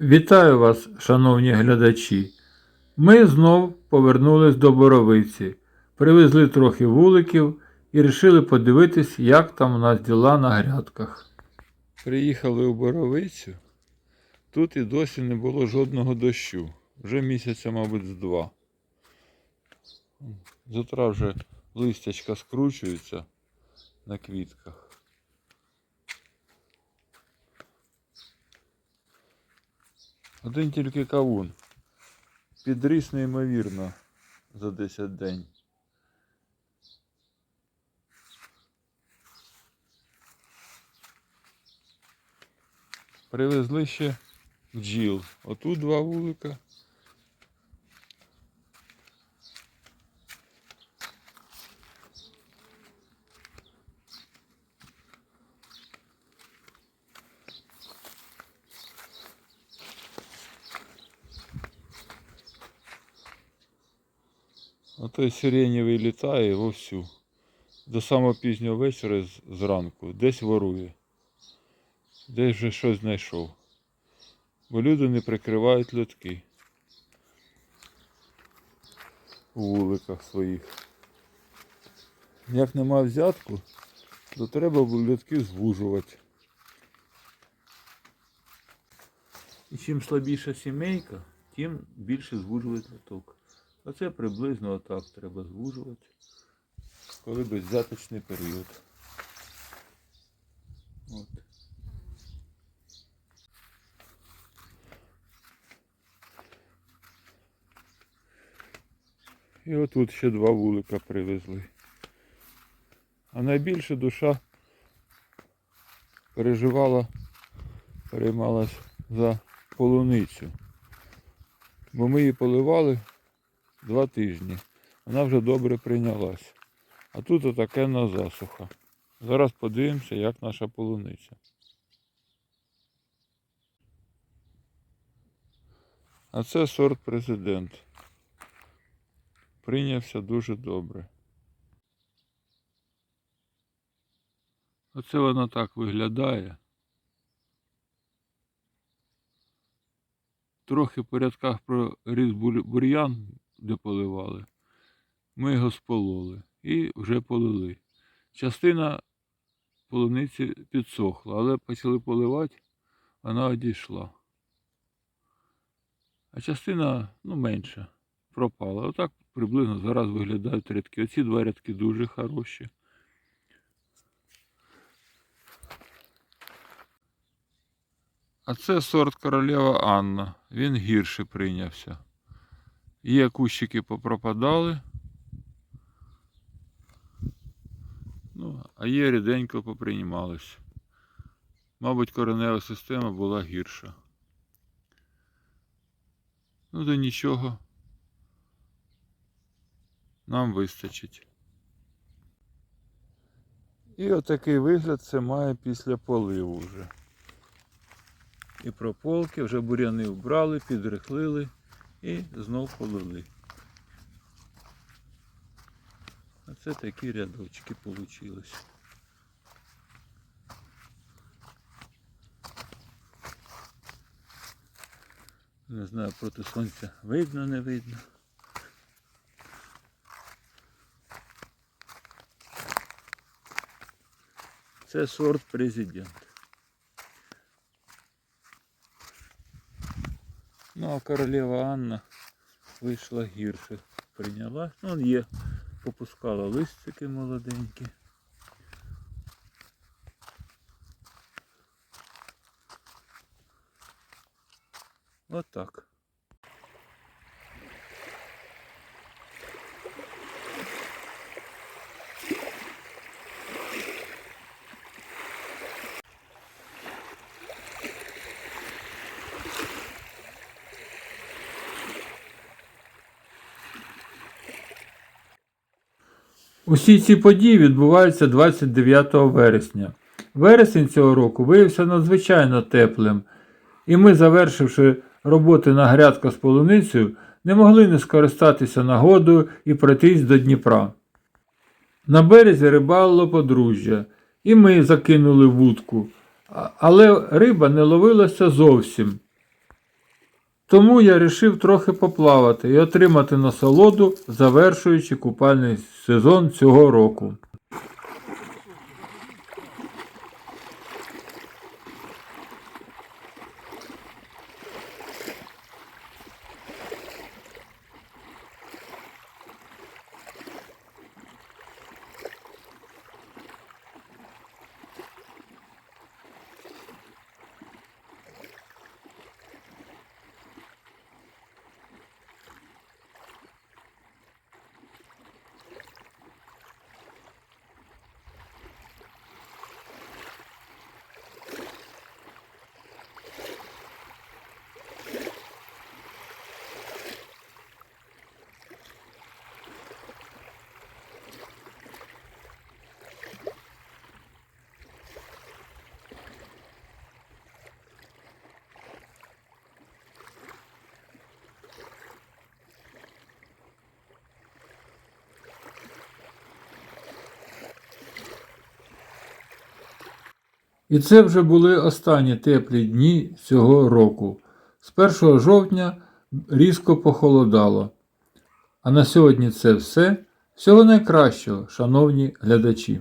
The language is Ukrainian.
Вітаю вас, шановні глядачі. Ми знов повернулись до Боровиці, привезли трохи вуликів і вирішили подивитись, як там у нас діла на грядках. Приїхали у Боровицю. Тут і досі не було жодного дощу. Вже місяця, мабуть, з два. З вже листячка скручуються на квітках. Один тільки кавун. Підріс неймовірно за 10 день. Привезли ще бджіл. Отут два вулика. А той сиренєвий літає вовсю. До самого пізнього вечора зранку. Десь ворує. Десь вже щось знайшов. Бо люди не прикривають льотки. У вуликах своїх. Як нема взятку, то треба льотки звужувати. І чим слабіша сімейка, тим більше звужувати льоток. Оце приблизно отак треба звужувати, коли беззяточний період. От. І отут ще два вулика привезли. А найбільше душа переживала, переймалась за полуницю. Бо ми її поливали два тижні. Вона вже добре прийнялась. А тут отаке на засуха. Зараз подивимося, як наша полуниця. А це сорт президент. Прийнявся дуже добре. Оце воно так виглядає. Трохи по рядках проріс бур- бур'ян, де поливали. Ми його спололи і вже полили. Частина полуниці підсохла, але почали поливати, вона одійшла. А частина, ну, менша, пропала. Отак приблизно зараз виглядають рядки. Оці два рядки дуже хороші. А це сорт королева Анна. Він гірше прийнявся. Є кущики попропадали. Ну, а є ріденько поприймались. Мабуть, коренева система була гірша. Ну, то нічого. Нам вистачить. І отакий вигляд це має після поливу вже. І прополки вже буряни вбрали, підрихлили і знов полили. А це такі рядочки получились. Не знаю, проти сонця видно, не видно. Це сорт президент. Ну, а королева Анна вийшла гірше. Прийняла. Ну, є, попускала листики молоденькі. Отак. Усі ці події відбуваються 29 вересня. Вересень цього року виявився надзвичайно теплим, і ми, завершивши роботи на грядках з полуницею, не могли не скористатися нагодою і пройтись до Дніпра. На березі рибалило подружжя, і ми закинули вудку, але риба не ловилася зовсім. Тому я рішив трохи поплавати і отримати насолоду, завершуючи купальний сезон цього року. І це вже були останні теплі дні цього року. З 1 жовтня різко похолодало. А на сьогодні це все. Всього найкращого, шановні глядачі.